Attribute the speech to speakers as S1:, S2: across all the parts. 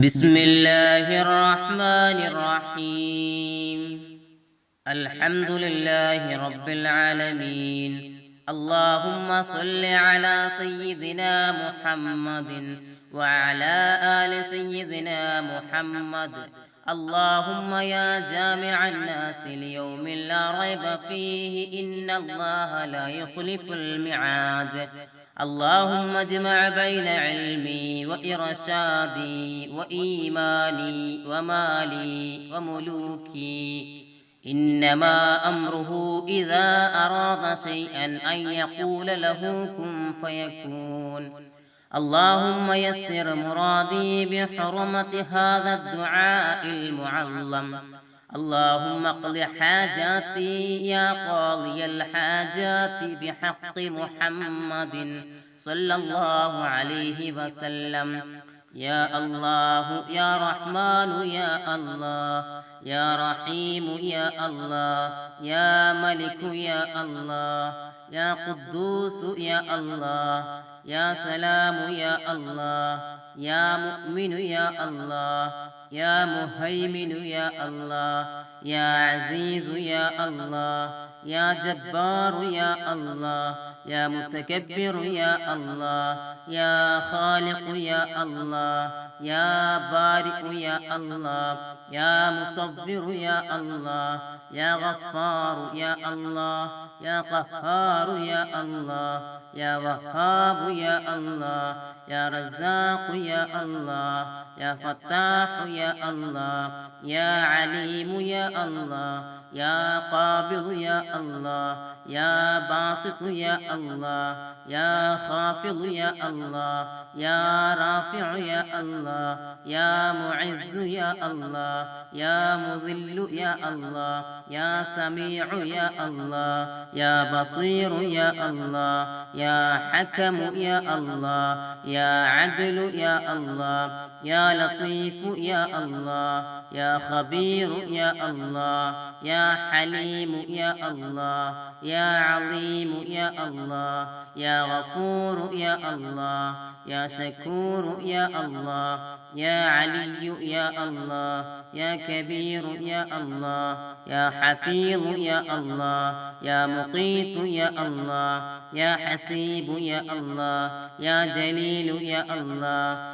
S1: بسم الله الرحمن الرحيم. الحمد لله رب العالمين. اللهم صل على سيدنا محمد وعلى آل سيدنا محمد. اللهم يا جامع الناس اليوم لا ريب فيه إن الله لا يخلف الميعاد. اللهم اجمع بين علمي وإرشادي وإيماني ومالي وملوكي. إنما أمره إذا أراد شيئا أن يقول له كن فيكون. اللهم يسر مرادي بحرمة هذا الدعاء المعظم اللهم اقض حاجاتي يا قاضي الحاجات بحق محمد صلى الله عليه وسلم. يا الله يا رحمن يا الله. يا رحيم يا الله. يا ملك يا الله. يا قدوس يا الله يا سلام يا الله يا مؤمن يا الله يا مهيمن يا الله يا عزيز يا الله يا جبار يا الله يا متكبر يا الله يا خالق يا الله يا بارئ يا الله يا مصبر يا الله يا غفار يا الله يا قهار يا الله يا وهاب يا الله يا رزاق يا الله يا فتاح يا الله يا عليم يا الله يا قابض يا الله يا باسط يا الله يا خافض يا الله يا رافع يا الله يا معز يا الله يا مذل يا الله يا سميع يا الله يا بصير يا الله يا حكم يا الله يا عدل يا الله يا لطيف يا الله يا خبير يا الله يا حليم يا الله يا عظيم يا الله يا غفور يا الله يا شكور يا الله. يا علي يا الله يا كبير يا الله يا حفيظ يا الله يا مقيت يا الله يا حسيب يا الله يا جليل يا الله.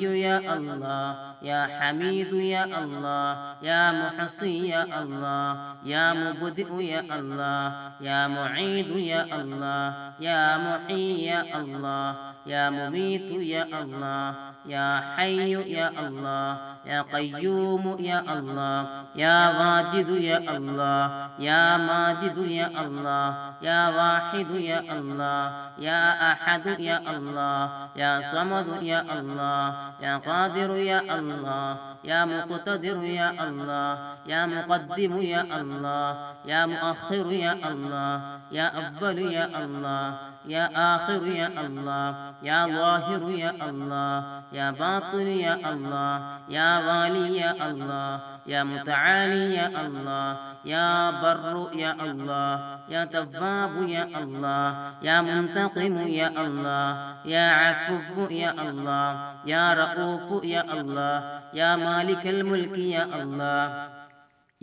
S1: يا الله يا حميد يا الله يا محصي يا الله يا مبدئ يا الله يا معيد يا الله يا محيي يا الله يا مميت يا الله يا حي يا الله يا قيوم يا الله يا واجد يا الله يا ماجد يا الله يا واحد يا الله يا أحد يا الله يا صمد يا الله يا قادر يا الله يا مقتدر يا الله يا مقدم يا الله يا مؤخر يا الله يا أول يا الله يا آخر يا الله يا ظاهر يا الله يا باطن يا الله يا والي يا الله يا متعالي يا الله يا بر يا الله يا تواب يا الله يا منتقم يا الله يا عفو يا الله يا رؤوف يا الله يا مالك الملك يا الله.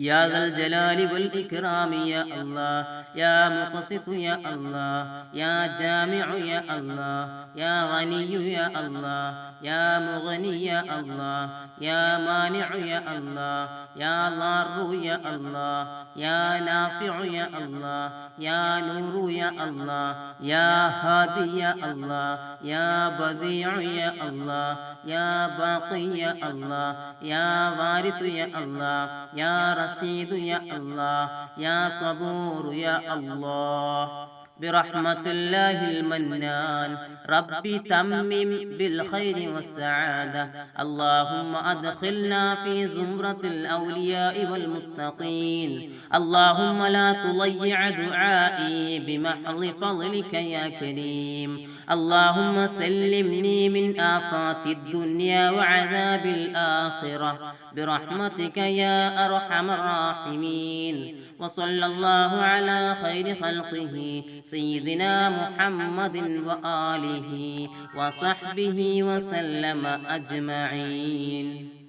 S1: يا ذا الجلال والإكرام يا الله يا مقسط يا الله يا جامع يا الله يا غني يا الله يا مغني يا الله يا مانع يا الله يا ضار يا الله يا نافع يا الله يا نور يا الله يا هادي يا الله يا بديع يا الله يا باقي يا الله يا وارث يا الله يا رشيد يا الله يا صبور يا الله. برحمة الله المنان ربي تمم بالخير والسعادة. اللهم أدخلنا في زمرة الأولياء والمتقين. اللهم لا تضيع دعائي بمحض فضلك يا كريم. اللهم سلمني من آفات الدنيا وعذاب الآخرة. برحمتك يا أرحم الراحمين. وصلى الله على خير خلقه سيدنا محمد وآله وصحبه وسلم أجمعين.